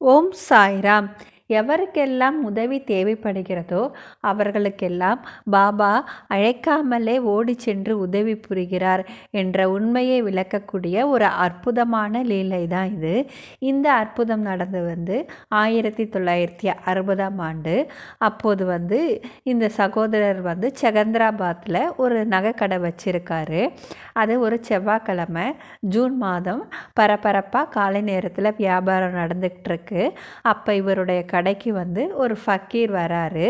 ஓம் சாய்ராம். எவருக்கெல்லாம் உதவி தேவைப்படுகிறதோ அவர்களுக்கெல்லாம் பாபா அழைக்காமலே ஓடி சென்று உதவி புரிகிறார் என்ற உண்மையை விளக்கக்கூடிய ஒரு அற்புதமான லீலை தான் இது. இந்த அற்புதம் நடந்து வந்து ஆயிரத்தி தொள்ளாயிரத்தி அறுபதாம் ஆண்டு அப்போது வந்து இந்த சகோதரர் வந்து செகந்திராபாத்தில் ஒரு நகைக்கடை வச்சுருக்காரு. அது ஒரு செவ்வாய்க்கிழமை ஜூன் மாதம் பரபரப்பாக காலை நேரத்தில் வியாபாரம் நடந்துக்கிட்டு இருக்கு. அப்போ இவருடைய கடைக்கு வந்து ஒரு ஃபக்கீர் வராரு.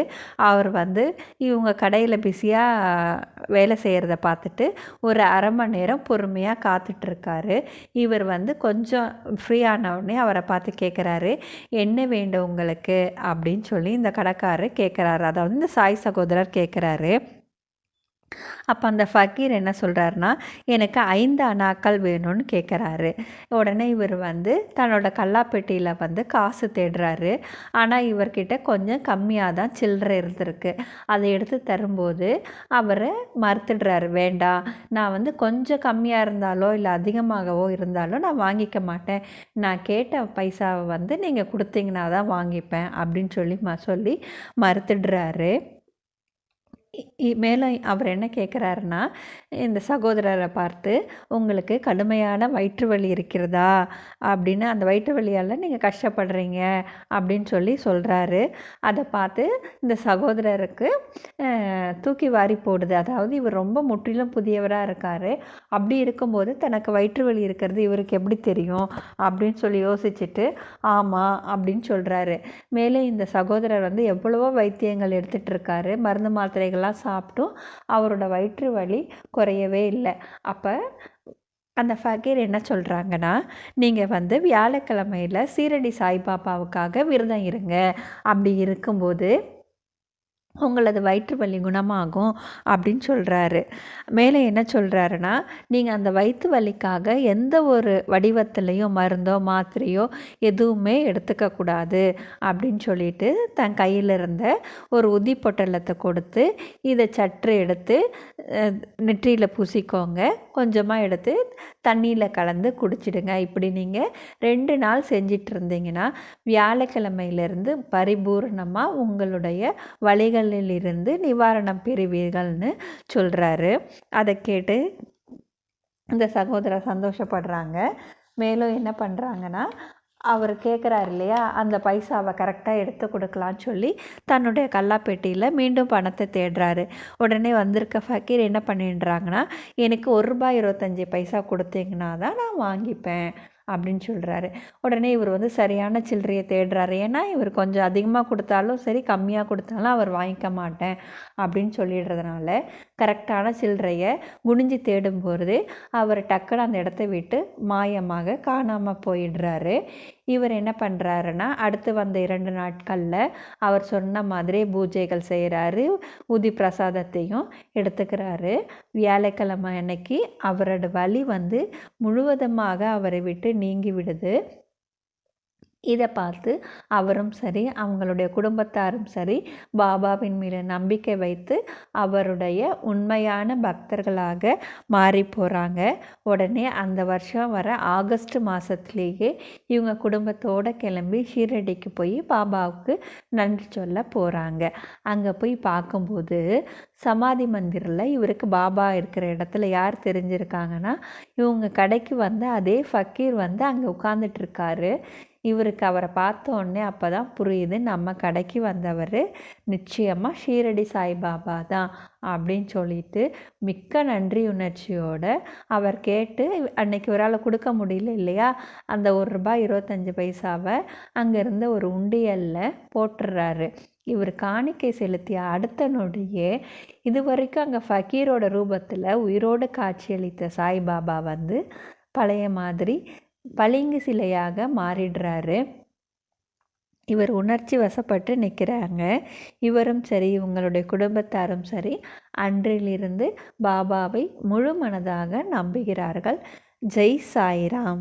அவர் வந்து இவங்க கடையில் பிஸியாக வேலை செய்கிறத பார்த்துட்டு ஒரு அரை மணி நேரம் பொறுமையாக காத்துட்ருக்காரு. இவர் வந்து கொஞ்சம் ஃப்ரீ ஆனவுடனே அவரை பார்த்து கேட்குறாரு என்ன வேண்டும் உங்களுக்கு? அப்படின்னு சொல்லி இந்த கடைக்காரர் கேட்குறாரு அதாவது இந்த சாய் சகோதரர் கேட்குறாரு அப்போ அந்த ஃபக்கீர் என்ன சொல்கிறாருன்னா எனக்கு ஐந்து அணாக்கள் வேணும்னு கேட்குறாரு உடனே இவர் வந்து தன்னோட கல்லாப்பெட்டியில் வந்து காசு தேடுறாரு. ஆனால் இவர்கிட்ட கொஞ்சம் கம்மியாக தான் சில்லறை இருந்திருக்கு. அதை எடுத்து தரும்போது அவர் மறுத்துடுறாரு. வேண்டாம் நான் வந்து கொஞ்சம் கம்மியாக இருந்தாலோ இல்லை அதிகமாகவோ இருந்தாலோ நான் வாங்கிக்க மாட்டேன். நான் கேட்ட பைசாவை வந்து நீங்கள் கொடுத்தீங்கன்னா தான் வாங்கிப்பேன். அப்படின்னு சொல்லி ம சொல்லி மறுத்துடுறாரு. மேலும் அவர் என்ன கேட்குறாருன்னா இந்த சகோதரரை பார்த்து உங்களுக்கு கடுமையான வயிற்று வலி இருக்கிறதா? அப்படின்னு அந்த வயிற்று வலியால் நீங்கள் கஷ்டப்படுறீங்க. அப்படின்னு சொல்லி சொல்கிறாரு அதை பார்த்து இந்த சகோதரருக்கு தூக்கி வாரி போடுது. அதாவது இவர் ரொம்ப முற்றிலும் புதியவராக இருக்கார். அப்படி இருக்கும்போது தனக்கு வயிற்று வலி இருக்கிறது இவருக்கு எப்படி தெரியும்? அப்படின்னு சொல்லி யோசிச்சுட்டு ஆமாம் அப்படின்னு சொல்கிறாரு மேலே இந்த சகோதரர் வந்து எவ்வளவோ வைத்தியங்கள் எடுத்துகிட்டு இருக்காரு. மருந்து மாத்திரைகள் நல்லா சாப்பிட்டும். அவரோட வயிற்று வலி குறையவே இல்லை. அப்போ அந்த ஃபக்கீர் என்ன சொல்கிறாங்கன்னா நீங்கள் வந்து வியாழக்கிழமையில் சீரடி சாய்பாபாவுக்காக விரதம் இருங்க. அப்படி இருக்கும்போது உங்களது வயிற்று வலி குணமாகும் அப்படின்னு சொல்கிறாரு மேலே என்ன சொல்கிறாருன்னா நீங்கள் அந்த வயிற்று வலிக்காக எந்த ஒரு வடிவத்துலேயும் மருந்தோ மாத்திரையோ எதுவுமே எடுத்துக்கக்கூடாது அப்படின்னு சொல்லிட்டு தன் கையில் இருந்த ஒரு உதி பொட்டலத்தை கொடுத்து இதை சற்று எடுத்து நெற்றியில் பூசிக்கோங்க. கொஞ்சமாக எடுத்து தண்ணியில் கலந்து குடிச்சிடுங்க. இப்படி நீங்கள் ரெண்டு நாள் செஞ்சிட்டு இருந்தீங்கன்னா வியாழக்கிழமையிலேருந்து பரிபூர்ணமாக உங்களுடைய வழிகளில் இருந்து நிவாரணம் பெறுவீர்கள்னு சொல்கிறாரு அதை கேட்டு இந்த சகோதரர் சந்தோஷப்படுறாங்க. மேலும் என்ன பண்ணுறாங்கன்னா அவர் கேட்குறாரு இல்லையா அந்த பைசாவை கரெக்டாக எடுத்து கொடுக்கலான்னு சொல்லி தன்னுடைய கல்லாப்பெட்டியில் மீண்டும் பணத்தை தேடுறாரு. உடனே வந்திருக்க ஃபக்கீர் என்ன பண்ணிடுறாங்கன்னா எனக்கு ஒரு ரூபாய் இருபத்தஞ்சி பைசா கொடுத்தீங்கன்னா தான் நான் வாங்கிப்பேன். அப்படின்னு சொல்கிறாரு உடனே இவர் வந்து சரியான சில்லறையை தேடுறாரு. ஏன்னா இவர் கொஞ்சம் அதிகமாக கொடுத்தாலும் சரி கம்மியாக கொடுத்தாலும் அவர் வாங்கிக்க மாட்டேன் அப்படின்னு சொல்லிடுறதுனால கரெக்டான சில்லறையை குனிஞ்சு தேடும்போது அவர் டக்குன்னு அந்த இடத்த விட்டு மாயமாக காணாமல் போயிடுறாரு. இவர் என்ன பண்ணுறாருன்னா அடுத்து வந்த இரண்டு நாட்களில் அவர் சொன்ன மாதிரி பூஜைகள் செய்கிறாரு உதி பிரசாதத்தையும் எடுத்துக்கிறாரு. வியாழக்கிழமை அன்னைக்கு அவரோட வலி வந்து முழுவதுமாக அவரை விட்டு நீங்கி விடுது. இதை பார்த்து அவரும் சரி அவங்களுடைய குடும்பத்தாரும் சரி பாபாவின் மீது நம்பிக்கை வைத்து அவருடைய உண்மையான பக்தர்களாக மாறி போகிறாங்க உடனே அந்த வருஷம் வர ஆகஸ்ட் மாதத்துலேயே இவங்க குடும்பத்தோடு கிளம்பி ஷீரடிக்கு போய் பாபாவுக்கு நன்றி சொல்ல போகிறாங்க அங்கே போய் பார்க்கும்போது சமாதி மந்திரில் இவருக்கு பாபா இருக்கிற இடத்துல யார் தெரிஞ்சிருக்காங்கன்னா இவங்க கடைக்கு வந்து அதே ஃபக்கீர் வந்து அங்கே உட்காந்துட்டு இருக்காரு. இவருக்கு அவரை பார்த்த உடனே அப்போ தான் புரியுது நம்ம கடைக்கு வந்தவர் நிச்சயமாக ஷீரடி சாய்பாபா தான் அப்படின்னு சொல்லிட்டு மிக்க நன்றி உணர்ச்சியோடு அவர் கேட்டு அன்னைக்கு ஒரு கொடுக்க முடியல இல்லையா? அந்த ஒரு ரூபாய் இருபத்தஞ்சி பைசாவை அங்கேருந்து ஒரு உண்டியலில் போட்டுடுறாரு இவர் காணிக்கை செலுத்திய அடுத்த நொடியே இது வரைக்கும் அங்கே ஃபக்கீரோட ரூபத்தில் உயிரோடு காட்சியளித்த சாய்பாபா வந்து பழைய மாதிரி பளிங்கு சிலையாக மாறிடுறாரு. இவர் உணர்ச்சி வசப்பட்டு நிற்கிறாங்க இவரும் சரி இவங்களுடைய குடும்பத்தாரும் சரி அன்றிலிருந்து பாபாவை முழு மனதாக நம்புகிறார்கள். ஜெய் சாய்ராம்.